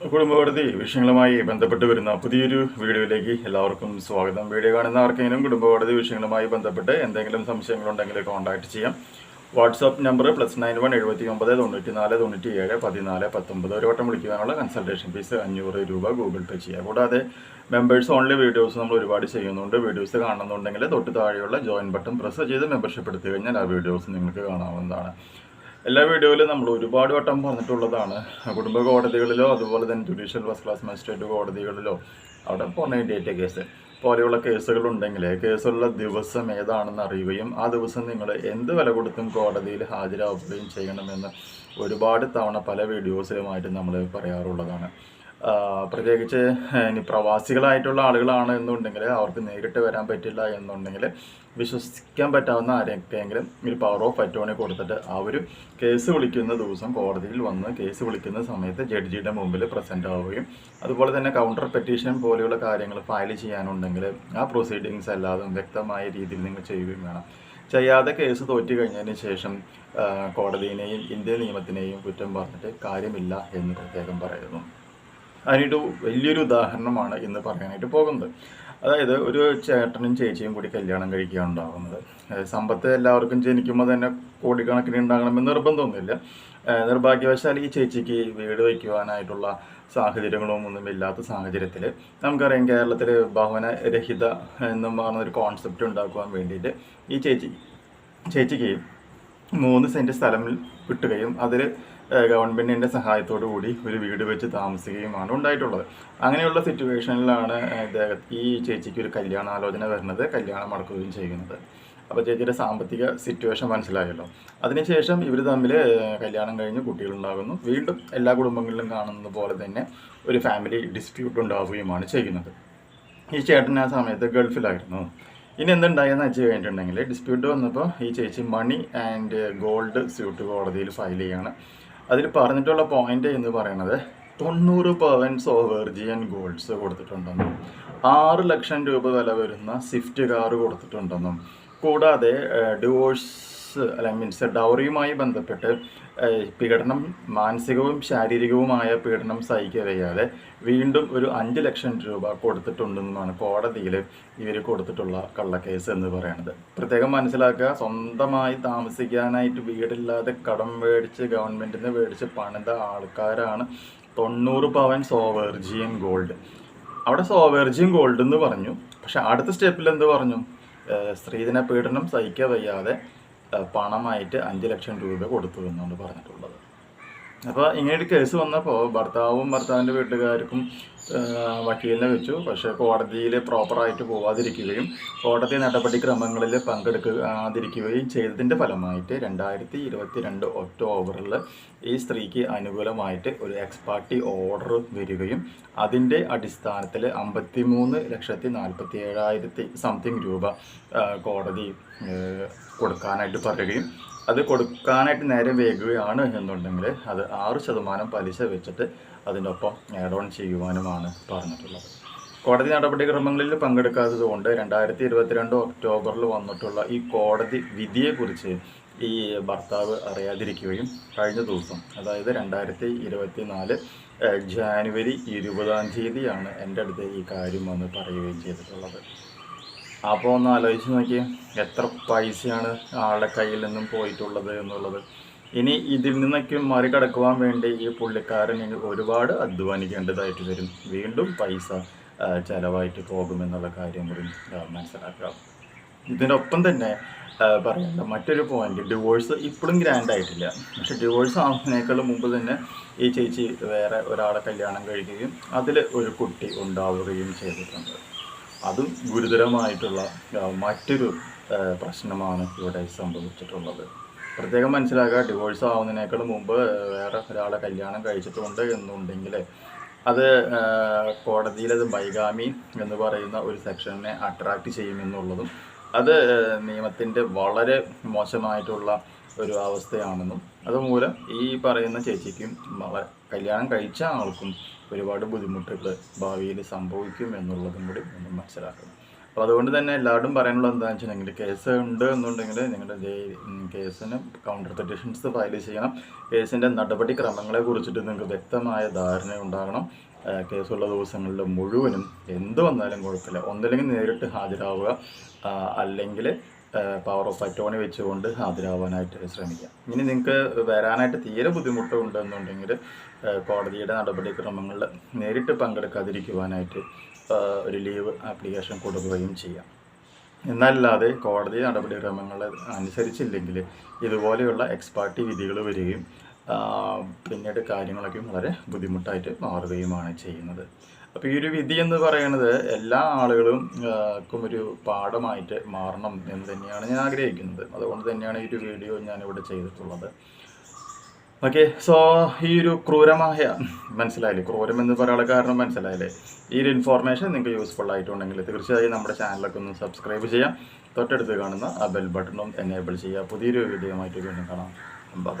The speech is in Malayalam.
കുടുംബകോടതി വിഷയങ്ങളുമായി ബന്ധപ്പെട്ട് വരുന്ന പുതിയൊരു വീഡിയോയിലേക്ക് എല്ലാവർക്കും സ്വാഗതം. വീഡിയോ കാണുന്ന ആർക്കെങ്കിലും കുടുംബവൃത്തി വിഷയങ്ങളുമായി ബന്ധപ്പെട്ട് എന്തെങ്കിലും സംശയങ്ങളുണ്ടെങ്കിൽ കോൺടാക്ട് ചെയ്യാം. WhatsApp number plus nine one എഴുപത്തി ഒമ്പത് തൊണ്ണൂറ്റി നാല് തൊണ്ണൂറ്റി ഏഴ് പതിനാല് പത്തൊമ്പത്. ഒരു വട്ടം വിളിക്കുവാനുള്ള കൺസൾട്ടേഷൻ ഫീസ് അഞ്ഞൂറ് രൂപ ഗൂഗിൾ പേ ചെയ്യുക കൂടാതെ മെമ്പേഴ്സ് ഓൺലി വീഡിയോസ് നമ്മൾ ഒരുപാട് ചെയ്യുന്നുണ്ട്. വീഡിയോസ് കാണുന്നുണ്ടെങ്കിൽ തൊട്ട് താഴെയുള്ള ജോയിൻ ബട്ടൺ പ്രസ് ചെയ്ത് മെമ്പർഷിപ്പ് എടുത്തു കഴിഞ്ഞാൽ ആ വീഡിയോസ് നിങ്ങൾക്ക് കാണാവുന്നതാണ്. എല്ലാ വീഡിയോയിലും നമ്മൾ ഒരുപാട് വട്ടം പറഞ്ഞിട്ടുള്ളതാണ്. കുടുംബ കോടതികളിലോ അതുപോലെ തന്നെ ജുഡീഷ്യൽ ഫസ്റ്റ് ക്ലാസ് മജിസ്ട്രേറ്റ് കോടതികളിലോ അവിടെ പോണേണ്ടിയേറ്റ കേസ്. പോലെയുള്ള കേസുകളുണ്ടെങ്കിൽ കേസുള്ള ദിവസം ഏതാണെന്ന് അറിയുകയും ആ ദിവസം നിങ്ങൾ എന്ത് വില കൊടുത്തും കോടതിയിൽ ഹാജരാവുകയും ചെയ്യണമെന്ന് ഒരുപാട് തവണ പല വീഡിയോസിലുമായിട്ട് നമ്മൾ പറയാറുള്ളതാണ്. പ്രത്യേകിച്ച് ഇനി പ്രവാസികളായിട്ടുള്ള ആളുകളാണ് എന്നുണ്ടെങ്കിൽ അവർക്ക് നേരിട്ട് വരാൻ പറ്റില്ല എന്നുണ്ടെങ്കിൽ വിശ്വസിക്കാൻ പറ്റാവുന്ന ആരെയൊക്കെയെങ്കിലും ഒരു പവർ ഓഫ് അറ്റോണി കൊടുത്തിട്ട് അവർ കേസ് വിളിക്കുന്ന ദിവസം കോടതിയിൽ വന്ന് കേസ് വിളിക്കുന്ന സമയത്ത് ജഡ്ജിയുടെ മുമ്പിൽ പ്രസന്റ് ആവുകയും അതുപോലെ തന്നെ കൗണ്ടർ പെറ്റീഷൻ പോലെയുള്ള കാര്യങ്ങൾ ഫയൽ ചെയ്യാനുണ്ടെങ്കിൽ ആ പ്രൊസീഡിങ്സ് എല്ലാതും വ്യക്തമായ രീതിയിൽ നിങ്ങൾ ചെയ്യുകയും വേണം. ചെയ്യാതെ കേസ് തോറ്റി കഴിഞ്ഞതിന് ശേഷം കോടതിയെയും ഇന്ത്യൻ നിയമത്തിനെയും കുറ്റം പറഞ്ഞിട്ട് കാര്യമില്ല എന്ന് പ്രത്യേകം പറയുന്നു. അതിനൊരു വലിയൊരു ഉദാഹരണമാണ് ഇന്ന് പറയാനായിട്ട് പോകുന്നത്. അതായത് ഒരു ചേട്ടനും ചേച്ചിയും കൂടി കല്യാണം കഴിക്കുകയാണ് ഉണ്ടാകുന്നത്. സമ്പത്ത് എല്ലാവർക്കും ജനിക്കുമ്പോൾ തന്നെ കോടിക്കണക്കിന് ഉണ്ടാകണമെന്ന് നിർബന്ധമൊന്നുമില്ല. നിർഭാഗ്യവശാൽ ഈ ചേച്ചിക്ക് വീട് വയ്ക്കുവാനായിട്ടുള്ള സാഹചര്യങ്ങളും ഒന്നും ഇല്ലാത്ത സാഹചര്യത്തിൽ നമുക്കറിയാം കേരളത്തിൽ ഭവനരഹിത എന്നും പറഞ്ഞൊരു കോൺസെപ്റ്റ് ഉണ്ടാക്കുവാൻ വേണ്ടിയിട്ട് ഈ ചേച്ചി ചേച്ചിക്ക് മൂന്ന് സെന്റ് സ്ഥലം കിട്ടുകയും അതിൽ ഗവൺമെന്റിന്റെ സഹായത്തോടു കൂടി ഒരു വീട് വെച്ച് താമസിക്കുകയുമാണ് ഉണ്ടായിട്ടുള്ളത്. അങ്ങനെയുള്ള സിറ്റുവേഷനിലാണ് ഇദ്ദേഹം ഈ ചേച്ചിക്ക് ഒരു കല്യാണാലോചന വരുന്നത് കല്യാണം നടക്കുകയും ചെയ്യുന്നത്. അപ്പോൾ ചേച്ചിയുടെ സാമ്പത്തിക സിറ്റുവേഷൻ മനസ്സിലായല്ലോ. അതിനുശേഷം ഇവർ തമ്മിൽ കല്യാണം കഴിഞ്ഞ് കുട്ടികളുണ്ടാകുന്നു. വീണ്ടും എല്ലാ കുടുംബങ്ങളിലും കാണുന്നത് പോലെ തന്നെ ഒരു ഫാമിലി ഡിസ്പ്യൂട്ട് ഉണ്ടാവുകയുമാണ് ചെയ്യുന്നത്. ഈ ചേട്ടൻ ആ സമയത്ത് ഗൾഫിലായിരുന്നു. ഇനി എന്തുണ്ടായെന്ന് വെച്ച് കഴിഞ്ഞിട്ടുണ്ടെങ്കിൽ ഡിസ്പ്യൂട്ട് വന്നപ്പോൾ ഈ ചേച്ചി മണി ആൻഡ് ഗോൾഡ് സ്യൂട്ട് കോടതിയിൽ ഫയൽ ചെയ്യാണ്. അതിൽ പറഞ്ഞിട്ടുള്ള പോയിന്റ് എന്ന് പറയുന്നത് തൊണ്ണൂറ് പവൻസ് വെർജിയൻ ഗോൾഡ്സ് കൊടുത്തിട്ടുണ്ടെന്നും ആറ് ലക്ഷം രൂപ വില വരുന്ന സ്വിഫ്റ്റ് കാർ കൊടുത്തിട്ടുണ്ടെന്നും കൂടാതെ ഡിവോഴ്സ് അല്ല മീൻസ് ഡൗറിയുമായി ബന്ധപ്പെട്ട് പീഡനം മാനസികവും ശാരീരികവുമായ പീഡനം സഹിക്കവയ്യാതെ വീണ്ടും ഒരു അഞ്ച് ലക്ഷം രൂപ കൊടുത്തിട്ടുണ്ടെന്നാണ് കോടതിയിൽ ഇവർ കൊടുത്തിട്ടുള്ള കള്ളക്കേസ് എന്ന് പറയുന്നത് പ്രത്യേകം മനസ്സിലാക്കുക സ്വന്തമായി താമസിക്കാനായിട്ട് വീടില്ലാതെ കടം മേടിച്ച് ഗവൺമെന്റിൽ നിന്ന് മേടിച്ച് പണിത ആൾക്കാരാണ് തൊണ്ണൂറ് പവൻ സോവേർജിയൻ ഗോൾഡ്. അവിടെ സോവേർജിയൻ ഗോൾഡ് എന്ന് പറഞ്ഞു പക്ഷെ അടുത്ത സ്റ്റെപ്പിൽ എന്ത് പറഞ്ഞു സ്ത്രീധന പീഡനം സഹിക്കാൻ വയ്യാതെ ഏഹ് പണമായിട്ട് അഞ്ച് ലക്ഷം രൂപ കൊടുത്തു എന്നാണ് പറഞ്ഞിട്ടുള്ളത്. അപ്പോൾ ഇങ്ങനെ ഒരു കേസ് വന്നപ്പോൾ ഭർത്താവും ഭർത്താവിന്റെ വീട്ടുകാർക്കും വക്കീലിനെ വെച്ചു. പക്ഷേ കോടതിയിൽ പ്രോപ്പറായിട്ട് പോവാതിരിക്കുകയും കോടതി നടപടിക്രമങ്ങളിൽ പങ്കെടുക്കാതിരിക്കുകയും ചെയ്തതിന്റെ ഫലമായിട്ട് രണ്ടായിരത്തി ഇരുപത്തി രണ്ട് ഒക്ടോബറിൽ ഈ സ്ത്രീക്ക് അനുകൂലമായിട്ട് ഒരു എക്സ്പാർട്ടി ഓർഡർ വരികയും അതിന്റെ അടിസ്ഥാനത്തിൽ അമ്പത്തി മൂന്ന് ലക്ഷത്തി നാൽപ്പത്തി ഏഴായിരത്തി സംതിങ് രൂപ കോടതി കൊടുക്കാനായിട്ട് പറയുകയും അത് കൊടുക്കാനായിട്ട് നേരെ വേകുകയാണ് എന്നുണ്ടെങ്കിൽ അത് ആറ് ശതമാനം പലിശ വെച്ചിട്ട് അതിനൊപ്പം ആഡ് ഓൺ ചെയ്യുവാനുമാണ് പറഞ്ഞിട്ടുള്ളത്. കോടതി നടപടിക്രമങ്ങളിൽ പങ്കെടുക്കാത്തത് കൊണ്ട് രണ്ടായിരത്തി ഇരുപത്തിരണ്ട് ഒക്ടോബറിൽ വന്നിട്ടുള്ള ഈ കോടതി വിധിയെക്കുറിച്ച് ഈ ഭർത്താവ് അറിയാതിരിക്കുകയും കഴിഞ്ഞ ദിവസം അതായത് രണ്ടായിരത്തി ഇരുപത്തി നാല് ജാനുവരി ഇരുപതാം തീയതിയാണ് എന്റെ അടുത്ത് ഈ കാര്യം വന്ന് പറയുകയും ചെയ്തിട്ടുള്ളത്. അപ്പോൾ ഒന്ന് ആലോചിച്ച് നോക്കി എത്ര പൈസയാണ് ആളുടെ കയ്യിൽ നിന്നും പോയിട്ടുള്ളത് എന്നുള്ളത്. ഇനി ഇതിൽ നിന്നൊക്കെ മറികടക്കുവാൻ വേണ്ടി ഈ പുള്ളിക്കാരൻ ഒരുപാട് അധ്വാനിക്കേണ്ടതായിട്ട് വരും. വീണ്ടും പൈസ ചിലവായിട്ട് പോകുമെന്നുള്ള കാര്യം കൂടി മനസ്സിലാക്കുക ഇതിനൊപ്പം തന്നെ പറയേണ്ട മറ്റൊരു പോയിന്റ് ഡിവോഴ്സ് ഇപ്പോഴും ഗ്രാൻഡ് ആയിട്ടില്ല. പക്ഷെ ഡിവോഴ്സ് ആവുന്നതിനേക്കാളും മുമ്പ് തന്നെ ഈ ചേച്ചി വേറെ ഒരാളെ കല്യാണം കഴിക്കുകയും അതിൽ ഒരു കുട്ടി ഉണ്ടാവുകയും ചെയ്തിട്ടുണ്ട്. അതും ഗുരുതരമായിട്ടുള്ള മറ്റൊരു പ്രശ്നമാണ് ഇവിടെ സംഭവിച്ചിട്ടുള്ളത്. പ്രത്യേകം മനസ്സിലാക്കുക ഡിവോഴ്സ് ആവുന്നതിനേക്കാൾ മുമ്പ് വേറെ ഒരാളെ കല്യാണം കഴിച്ചിട്ടുണ്ട് എന്നുണ്ടെങ്കിൽ അത് കോടതിയിലത് ബൈഗാമി എന്ന് പറയുന്ന ഒരു സെക്ഷനെ അട്രാക്റ്റ് ചെയ്യുമെന്നുള്ളതും അത് നിയമത്തിന്റെ വളരെ മോശമായിട്ടുള്ള ഒരു അവസ്ഥയാണെന്നും അതുമൂലം ഈ പറയുന്ന ചേച്ചിക്കും വള- കല്യാണം കഴിച്ച ആൾക്കും ഒരുപാട് ബുദ്ധിമുട്ടുകൾ ഭാവിയിൽ സംഭവിക്കും എന്നുള്ളതും കൂടി ഒന്ന് മനസ്സിലാക്കണം. അപ്പോൾ അതുകൊണ്ട് തന്നെ എല്ലാവരും പറയാനുള്ളത് എന്താണെന്ന് വെച്ചിട്ടുണ്ടെങ്കിൽ കേസ് ഉണ്ട് എന്നുണ്ടെങ്കിൽ നിങ്ങളുടെ കേസിന് കൗണ്ടർ പെറ്റീഷൻസ് ഫയൽ ചെയ്യണം. കേസിന്റെ നടപടിക്രമങ്ങളെ കുറിച്ചിട്ട് നിങ്ങൾക്ക് വ്യക്തമായ ധാരണ ഉണ്ടാകണം. കേസുള്ള ദിവസങ്ങളിൽ മുഴുവനും എന്ത് വന്നാലും കുഴപ്പമില്ല. ഒന്നില്ലെങ്കിൽ നേരിട്ട് ഹാജരാവുക അല്ലെങ്കിൽ പവർ ഓഫ് അറ്റോണി വെച്ചുകൊണ്ട് ഹാജരാവാനായിട്ട് ശ്രമിക്കാം. ഇനി നിങ്ങൾക്ക് വരാനായിട്ട് തീരെ ബുദ്ധിമുട്ടുണ്ടെന്നുണ്ടെങ്കിൽ കോടതിയുടെ നടപടിക്രമങ്ങളിൽ നേരിട്ട് പങ്കെടുക്കാതിരിക്കുവാനായിട്ട് ഒരു ലീവ് ആപ്ലിക്കേഷൻ കൊടുക്കുകയും ചെയ്യാം. എന്നല്ലാതെ കോടതി നടപടിക്രമങ്ങൾ അനുസരിച്ചില്ലെങ്കിൽ ഇതുപോലെയുള്ള എക്സ്പാർട്ടി വിധികൾ വരികയും പിന്നീട് കാര്യങ്ങളൊക്കെ വളരെ ബുദ്ധിമുട്ടായിട്ട് മാറുകയുമാണ് ചെയ്യുന്നത്. അപ്പോൾ ഈ ഒരു വിധി എന്ന് പറയുന്നത് എല്ലാ ആളുകളും ഒരു പാഠമായിട്ട് മാറണം എന്ന് തന്നെയാണ് ഞാൻ ആഗ്രഹിക്കുന്നത്. അതുകൊണ്ട് തന്നെയാണ് ഈ ഒരു വീഡിയോ ഞാൻ ഇവിടെ ചെയ്തിട്ടുള്ളത്. ഓക്കെ സോ ഈ ഒരു ക്രൂരമായ മനസ്സിലായില്ലേ? ക്രൂരം എന്ന് പറയാനുള്ള കാരണം മനസ്സിലായില്ലേ? ഈ ഒരു ഇൻഫോർമേഷൻ നിങ്ങൾക്ക് യൂസ്ഫുൾ ആയിട്ടുണ്ടെങ്കിൽ തീർച്ചയായും നമ്മുടെ ചാനലൊക്കെ ഒന്ന് സബ്സ്ക്രൈബ് ചെയ്യാം. തൊട്ടടുത്ത് കാണുന്ന ആ ബെൽ ബട്ടണും എനേബിൾ ചെയ്യുക. പുതിയൊരു വീഡിയോ ആയിട്ട് വീണ്ടും കാണാം. ബൈ